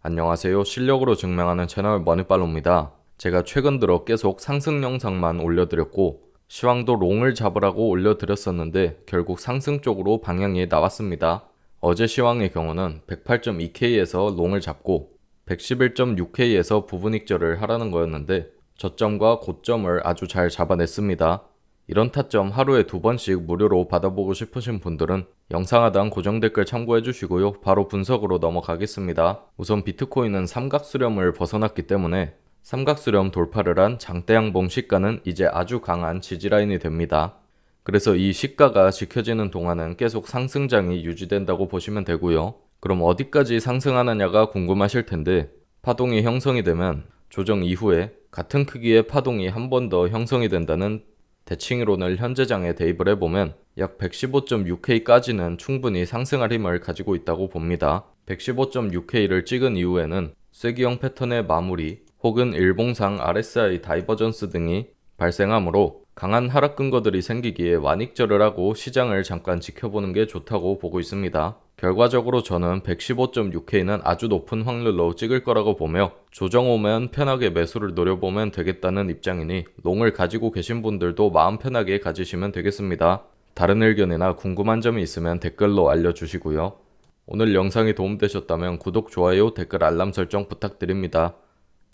안녕하세요. 실력으로 증명하는 채널 머니빨로입니다. 제가 최근 들어 계속 상승 영상만 올려드렸고 시황도 롱을 잡으라고 올려드렸었는데 결국 상승 쪽으로 방향이 나왔습니다. 어제 시황의 경우는 108.2K에서 롱을 잡고 111.6K에서 부분 익절을 하라는 거였는데 저점과 고점을 아주 잘 잡아냈습니다. 이런 타점 하루에 두 번씩 무료로 받아보고 싶으신 분들은 영상 하단 고정 댓글 참고해 주시고요. 바로 분석으로 넘어가겠습니다. 우선 비트코인은 삼각수렴을 벗어났기 때문에 삼각수렴 돌파를 한 장대양봉 시가는 이제 아주 강한 지지라인이 됩니다. 그래서 이 시가가 지켜지는 동안은 계속 상승장이 유지된다고 보시면 되고요. 그럼 어디까지 상승하느냐가 궁금하실 텐데 파동이 형성이 되면 조정 이후에 같은 크기의 파동이 한 번 더 형성이 된다는 대칭이론을 현재장에 대입을 해보면 약 115.6K까지는 충분히 상승할 힘을 가지고 있다고 봅니다. 115.6K를 찍은 이후에는 쐐기형 패턴의 마무리 혹은 일봉상 RSI 다이버전스 등이 발생하므로 강한 하락 근거들이 생기기에 완익절을 하고 시장을 잠깐 지켜보는 게 좋다고 보고 있습니다. 결과적으로 저는 115.6K는 아주 높은 확률로 찍을 거라고 보며 조정 오면 편하게 매수를 노려보면 되겠다는 입장이니 롱을 가지고 계신 분들도 마음 편하게 가지시면 되겠습니다. 다른 의견이나 궁금한 점이 있으면 댓글로 알려주시고요. 오늘 영상이 도움되셨다면 구독, 좋아요, 댓글 알람 설정 부탁드립니다.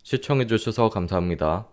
시청해주셔서 감사합니다.